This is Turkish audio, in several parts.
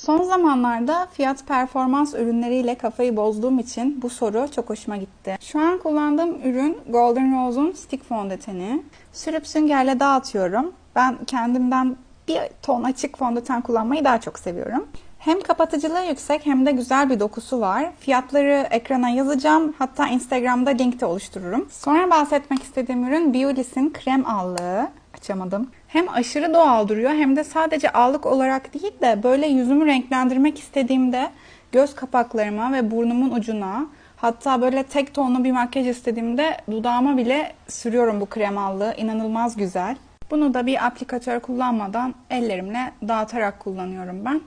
Son zamanlarda fiyat performans ürünleriyle kafayı bozduğum için bu soru çok hoşuma gitti. Şu an kullandığım ürün Golden Rose'un stick fondöteni. Sürüp süngerle dağıtıyorum. Ben kendimden bir ton açık fondöten kullanmayı daha çok seviyorum. Hem kapatıcılığı yüksek hem de güzel bir dokusu var. Fiyatları ekrana yazacağım. Hatta Instagram'da link de oluştururum. Sonra bahsetmek istediğim ürün Biolis'in krem allığı. Açamadım. Hem aşırı doğal duruyor hem de sadece allık olarak değil de böyle yüzümü renklendirmek istediğimde göz kapaklarıma ve burnumun ucuna hatta böyle tek tonlu bir makyaj istediğimde dudağıma bile sürüyorum bu krem allığı. İnanılmaz güzel. Bunu da bir aplikatör kullanmadan ellerimle dağıtarak kullanıyorum ben.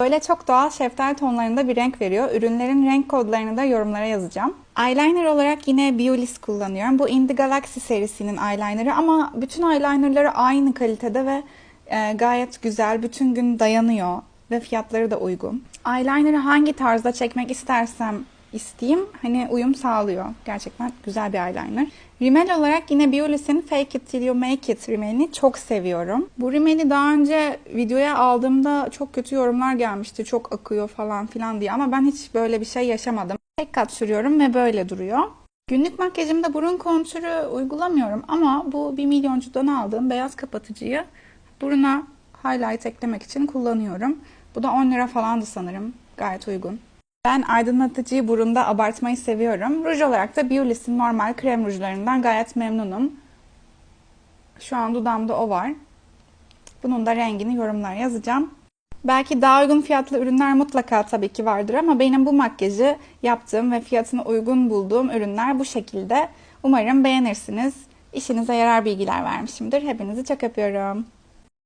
Böyle çok doğal şeftali tonlarında bir renk veriyor. Ürünlerin renk kodlarını da yorumlara yazacağım. Eyeliner olarak yine Biolis kullanıyorum. Bu In The Galaxy serisinin eyelinerı ama bütün eyelinerları aynı kalitede ve e, gayet güzel. Bütün gün dayanıyor ve fiyatları da uygun. Eyeliner'ı hangi tarzda çekmek istersem isteyeyim hani uyum sağlıyor. Gerçekten güzel bir eyeliner. Rimel olarak yine Biolis'in Fake It Till You Make It rimelini çok seviyorum. Bu rimeli daha önce videoya aldığımda çok kötü yorumlar gelmişti. Çok akıyor falan filan diye ama ben hiç böyle bir şey yaşamadım. Tek kat sürüyorum ve böyle duruyor. Günlük makyajımda burun kontürü uygulamıyorum ama bu 1 milyoncudan aldığım beyaz kapatıcıyı buruna highlight eklemek için kullanıyorum. Bu da 10 lira falandı sanırım. Gayet uygun. Ben aydınlatıcıyı burunda abartmayı seviyorum. Ruj olarak da Biolis'in normal krem rujlarından gayet memnunum. Şu an dudağımda o var. Bunun da rengini yorumlara yazacağım. Belki daha uygun fiyatlı ürünler mutlaka tabii ki vardır ama benim bu makyajı yaptığım ve fiyatına uygun bulduğum ürünler bu şekilde. Umarım beğenirsiniz. İşinize yarar bilgiler vermişimdir. Hepinizi çok öpüyorum.